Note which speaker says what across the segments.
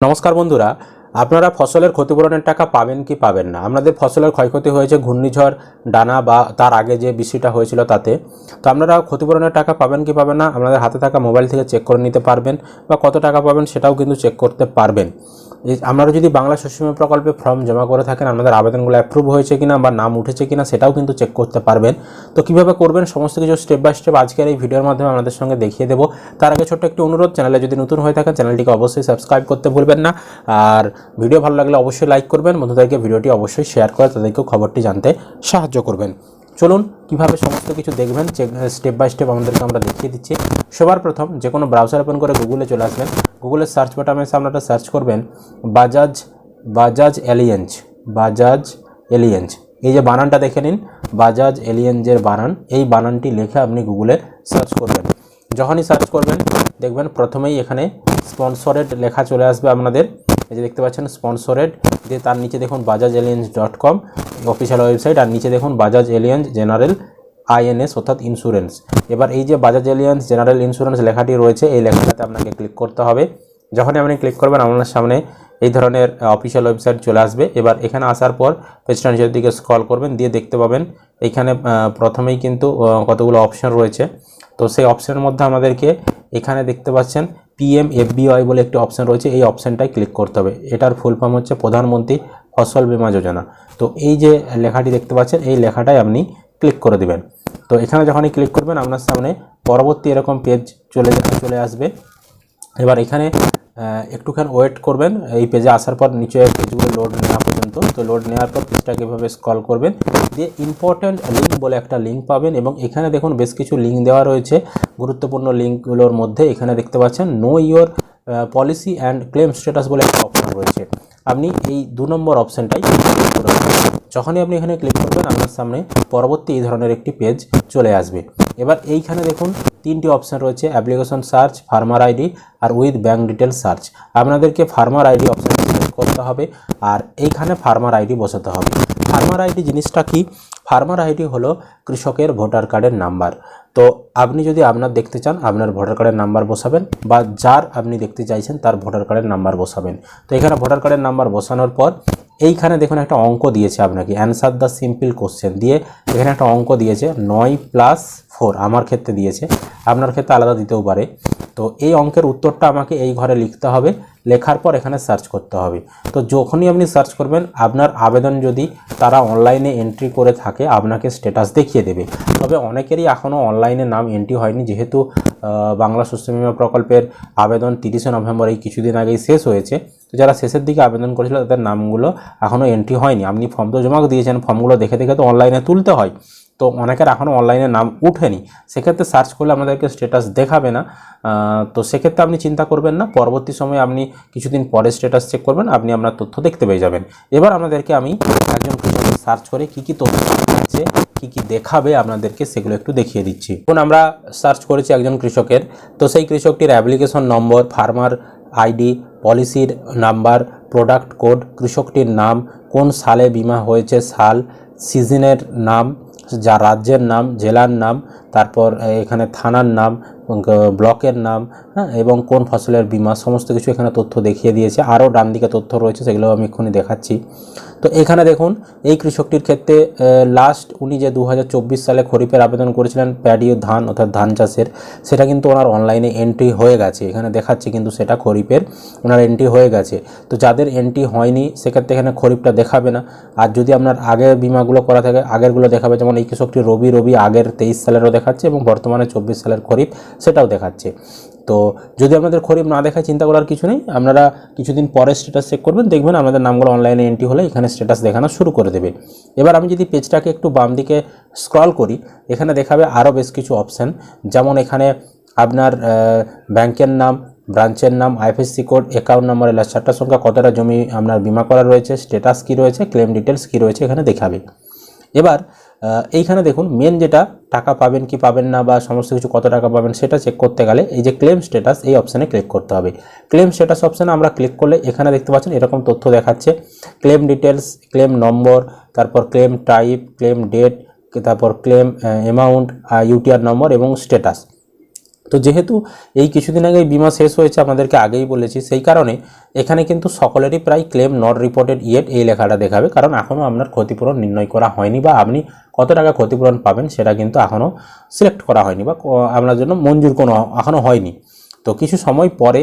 Speaker 1: নমস্কার বন্ধুরা আপনারা ফসলের ক্ষতিপূরণের টাকা পাবেন কি পাবেন না? আপনাদের ফসলের ক্ষয়ক্ষতি হয়েছে ঘূর্ণিঝড়, ডানা বা তার আগে যে বৃষ্টিটা হয়েছিল তাতে। তো আপনারা ক্ষতিপূরণের টাকা পাবেন কি পাবেন না, আপনাদের হাতে থাকা মোবাইল থেকে চেক করে নিতে পারবেন বা কত টাকা পাবেন সেটাও কিন্তু চেক করতে পারবেন। আপনারা যদি বাংলা শস্য বীমা প্রকল্পে ফর্ম জমা করে থাকেন, আপনাদের আবেদনগুলো অ্যাপ্রুভ হয়েছে কিনা বা নাম উঠেছে কিনা সেটাও কিন্তু চেক করতে পারবেন। তো কীভাবে করবেন, সমস্ত কিছু স্টেপ বাই স্টেপ আজকের এই ভিডিওর মাধ্যমে আপনাদের সঙ্গে দেখিয়ে দেবো। তার আগে ছোট্ট একটি অনুরোধ, চ্যানেলে যদি নতুন হয়ে থাকেন, চ্যানেলটিকে অবশ্যই সাবস্ক্রাইব করতে ভুলবেন না। আর ভিডিও ভালো লাগলে অবশ্যই লাইক করবেন। বন্ধুদেরকে ভিডিওটি অবশ্যই শেয়ার করে তাদেরকেও খবরটি জানতে সাহায্য করবেন। চলুন, কীভাবে সমস্ত কিছু দেখবেন স্টেপ বাই স্টেপ আমাদেরকে আমরা দেখিয়ে দিচ্ছি। সবার প্রথম যে কোনো ব্রাউজার ওপেন করে গুগলে চলে আসবেন। গুগলের সার্চ এসে আপনারা সার্চ করবেন বাজাজ বাজাজ এলিয়েন্স বাজাজ এলিয়েন্স এই যে বানানটা দেখে নিন বাজাজ এলিয়েন্সের বানান। এই বানানটি লিখে আপনি গুগলে সার্চ করবেন। যখনই সার্চ করবেন, দেখবেন প্রথমেই এখানে স্পন্সরেড লেখা চলে আসবে আপনাদের। এই যে দেখতে পাচ্ছেন স্পন্সরেড দিয়ে তার নিচে দেখুন Bajaj Allianz dot com official website আর নিচে দেখুন বাজাজ এলিয়েন্স জেনারেল আইএনএস অর্থাৎ ইন্স্যুরেন্স এবার এই যে বাজাজ এলিয়েন্স জেনারেল ইন্স্যুরেন্স লেখাটি রয়েছে, এই লেখাটাতে আপনাকে ক্লিক করতে হবে। যখনই আপনি ক্লিক করবেন, আপনার সামনে এই ধরনের অফিসিয়াল ওয়েবসাইট চলে আসবে। এবার এখানে আসার পর পেজটা নিচের দিকে স্ক্রল করবেন, দিয়ে দেখতে পাবেন এখানে প্রথমেই কিন্তু কতগুলো অপশন রয়েছে। তো সেই অপশনের মধ্যে আমাদেরকে এখানে দেখতে পাচ্ছেন পিএম এফবিআই বলে একটি অপশন রয়েছে, এই অপশানটাই ক্লিক করতে হবে। এটার ফুল ফর্ম হচ্ছে প্রধানমন্ত্রী ফসল বীমা যোজনা। তো এই যে লেখাটি দেখতে পাচ্ছেন, এই লেখাটাই আপনি ক্লিক করে দেবেন। তো এখানে যখনই ক্লিক করবেন, আপনার সামনে পরবর্তী এরকম পেজ চলে চলে আসবে। এবার এখানে একটুখানি ওয়েট করবেন। এই পেজে আসার পর নিচে পেজগুলো লোড নেওয়া তো লোড নেওয়ার পর পেজটাকে এভাবে স্ক্রল করবেন? দিয়ে ইম্পর্ট্যান্ট লিঙ্ক বলে একটা লিঙ্ক পাবেন এবং এখানে দেখুন বেশ কিছু লিঙ্ক দেওয়া রয়েছে। গুরুত্বপূর্ণ লিঙ্কগুলোর মধ্যে এখানে দেখতে পাচ্ছেন know your policy and claim status বলে একটা অপশন রয়েছে। আপনি এই দু নম্বর অপশনটাই ক্লিক। যখনই আপনি এখানে ক্লিক করবেন, আপনার সামনে পরবর্তী এই ধরনের একটি পেজ চলে আসবে। এবার এইখানে দেখুন তিনটি অপশন রয়েছে অ্যাপ্লিকেশন সার্চ ফার্মার আইডি আর উইথ ব্যাঙ্ক ডিটেল সার্চ আপনাদেরকে ফার্মার আইডি অপশন করতে হবে আর এইখানে ফার্মার আইডি বসাতে হবে। ফার্মার আইডি জিনিসটা কি? ফার্মার আইডি হলো কৃষকের ভোটার কার্ডের নাম্বার তো আপনি যদি আপনার দেখতে চান, আপনার ভোটার কার্ডের নাম্বার বসাবেন বা যার আপনি দেখতে চাইছেন, তার ভোটার কার্ডের নাম্বার বসাবেন। তো এখানে ভোটার কার্ডের নাম্বার বসানোর পর এইখানে দেখুন একটা অঙ্ক দিয়েছে আপনাকে। অ্যান্সার দ্য সিম্পল কোশ্চেন দিয়ে এখানে একটা অঙ্ক দিয়েছে, নয় প্লাস ফোর আমার ক্ষেত্রে দিয়েছে। আপনার ক্ষেত্রে আলাদা দিতেও পারে। তো এই অঙ্কের উত্তরটা আমাকে এই ঘরে লিখতে হবে। লেখার পর এখানে সার্চ করতে হবে। তো যখনই আপনি সার্চ করবেন, আপনার আবেদন যদি তারা অনলাইনে এন্ট্রি করে থাকে, আপনাকে স্ট্যাটাস দেখিয়ে দেবে। তবে অনেকেরই এখনও অনলাইনে নাম এন্ট্রি হয়নি। যেহেতু বাংলা শস্য বীমা প্রকল্পের আবেদন তিরিশে নভেম্বর এই কিছুদিন আগেই শেষ হয়েছে। তো যারা শেষের দিকে আবেদন করেছিল, তাদের নামগুলো এখনও এন্ট্রি হয়নি। আপনি ফর্ম তো জমা দিয়েছেন ফর্মগুলো দেখে দেখে তো অনলাইনে তুলতে হয়। তো অনেকের এখনও অনলাইনে নাম উঠেনি। সেক্ষেত্রে সার্চ করলে আপনাদেরকে স্ট্যাটাস দেখাবে না। তো সেক্ষেত্রে আপনি চিন্তা করবেন না। পরবর্তী সময়ে আপনি কিছুদিন পরে স্ট্যাটাস চেক করবেন। আপনি আপনার তথ্য দেখতে পেয়ে যাবেন। এবার আমাদেরকে আমি একজন কৃষকের সার্চ করে কী কী তথ্য আছে, কী কী দেখাবে আপনাদেরকে সেগুলো একটু দেখিয়ে দিচ্ছি। এখন আমরা সার্চ করেছি একজন কৃষকের। তো সেই কৃষকটির অ্যাপ্লিকেশন নম্বর ফার্মার আইডি পলিসির নাম্বার প্রোডাক্ট কোড কৃষকটির নাম, কোন সালে বীমা হয়েছে, সাল সিজনের নাম যা রাজ্যের নাম জেলার নাম তারপর এখানে থানার নাম ব্লকের নাম হ্যাঁ এবং কোন ফসলের বীমা, সমস্ত কিছু এখানে তথ্য দেখিয়ে দিয়েছে। আরও ডান দিকে তথ্য রয়েছে সেগুলো আমি এক্ষুনি দেখাচ্ছি। তো এখানে দেখুন, এই কৃষকটির ক্ষেত্রে লাস্ট উনি যে দু হাজার চব্বিশ সালে খরিফের আবেদন করেছিলেন প্যাডি ধান, অর্থাৎ ধান চাষের, সেটা কিন্তু ওনার অনলাইনে এন্ট্রি হয়ে গেছে। এখানে দেখাচ্ছে কিন্তু সেটা খরিফের, ওনার এন্ট্রি হয়ে গেছে। তো যাদের এন্ট্রি হয়নি, সেক্ষেত্রে এখানে খরিফটা দেখাবে না। আর যদি আপনার আগের বিমাগুলো করা থাকে, আগেরগুলো দেখাবে, যেমন এই কৃষকটি রবি রবি আগের তেইশ সালেরও দেখাচ্ছে এবং বর্তমানে চব্বিশ সালের খরিফ, সেটাও দেখাচ্ছে। তো যদি আপনাদের খরিফ না দেখায়, চিন্তা করার কিছু নেই। আপনারা কিছুদিন পরে স্ট্যাটাস চেক করবেন, দেখবেন আপনাদের নামগুলো অনলাইনে এন্ট্রি হলে এখানে স্ট্যাটাস দেখানো শুরু করে দেবে। এবার আমি যদি পেজটাকে একটু বাম দিকে স্ক্রল করি, এখানে দেখাবে আরও বেশ কিছু অপশান যেমন এখানে আপনার ব্যাংকের নাম ব্রাঞ্চের নাম আইএফএসসি কোড অ্যাকাউন্ট নাম্বার এলাচ চারটার সংখ্যা, কতটা জমি আপনার বিমা করা রয়েছে স্ট্যাটাস কী রয়েছে ক্লেম ডিটেলস কী রয়েছে, এখানে দেখাবে। এবার এইখানে দেখুন মেন যেটা, টাকা পাবেন কি পাবেন না বা সমস্ত কিছু কত টাকা পাবেন সেটা চেক করতে গেলে এই যে ক্লেম স্ট্যাটাস এই অপশানে ক্লিক করতে হবে। ক্লেম স্ট্যাটাস অপশানে আমরা ক্লিক করলে এখানে দেখতে পাচ্ছেন এরকম তথ্য দেখাচ্ছে। ক্লেম ডিটেলস ক্লেম নম্বর তারপর ক্লেম টাইপ ক্লেম ডেট তারপর ক্লেম অ্যামাউন্ট ইউটিআর নম্বর এবং স্ট্যাটাস তো যেহেতু এই কিছুদিন আগে বিমা শেষ হয়েছে আমাদেরকে আগেই বলেছি, সেই কারণে এখানে কিন্তু সকলেরই প্রায় ক্লেম নট রিপোর্টেড ইয়েট এই লেখাটা দেখাবে। কারণ এখনও আপনার ক্ষতিপূরণ নির্ণয় করা হয়নি বা আপনি কত টাকা ক্ষতিপূরণ পাবেন সেটা কিন্তু এখনও সিলেক্ট করা হয়নি বা আপনার জন্য মঞ্জুর কোনো এখনও হয়নি। তো কিছু সময় পরে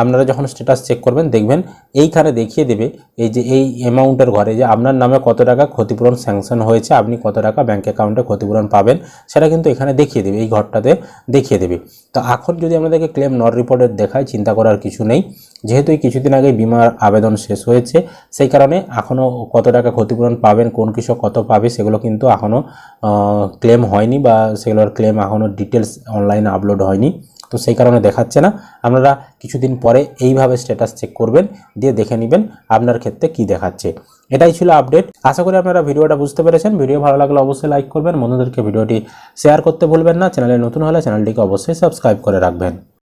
Speaker 1: আপনারা যখন স্ট্যাটাস চেক করবেন, দেখবেন এইখানে দেখিয়ে দেবে এই যে এই অ্যামাউন্টের ঘরে যে আপনার নামে কত টাকা ক্ষতিপূরণ স্যাংশন হয়েছে, আপনি কত টাকা ব্যাঙ্ক অ্যাকাউন্টে ক্ষতিপূরণ পাবেন, সেটা কিন্তু এখানে দেখিয়ে দেবে, এই ঘরটাতে দেখিয়ে দেবে। তো এখন যদি আমাদেরকে ক্লেম নট রিপোর্টেড দেখায়, চিন্তা করার কিছু নেই। যেহেতু এই কিছুদিন আগে বিমার আবেদন শেষ হয়েছে, সেই কারণে এখনও কত টাকা ক্ষতিপূরণ পাবেন, কোন কৃষক কত পাবে, সেগুলো কিন্তু এখনও ক্লেম হয়নি বা সেগুলোর ক্লেম এখনও ডিটেলস অনলাইনে আপলোড হয়নি। তো সেই কারণে দেখাচ্ছে না। আপনারা কিছুদিন পরে এইভাবে স্ট্যাটাস চেক করবেন, দিয়ে দেখে নেবেন আপনার ক্ষেত্রে কি দেখাচ্ছে। এটাই ছিল আপডেট আশা করি আপনারা ভিডিওটা বুঝতে পেরেছেন। ভিডিও ভালো লাগলে অবশ্যই লাইক করবেন। বন্ধুদেরকে ভিডিওটি শেয়ার করতে ভুলবেন না। চ্যানেলে নতুন হলে চ্যানেলটিকে অবশ্যই সাবস্ক্রাইব করে রাখবেন।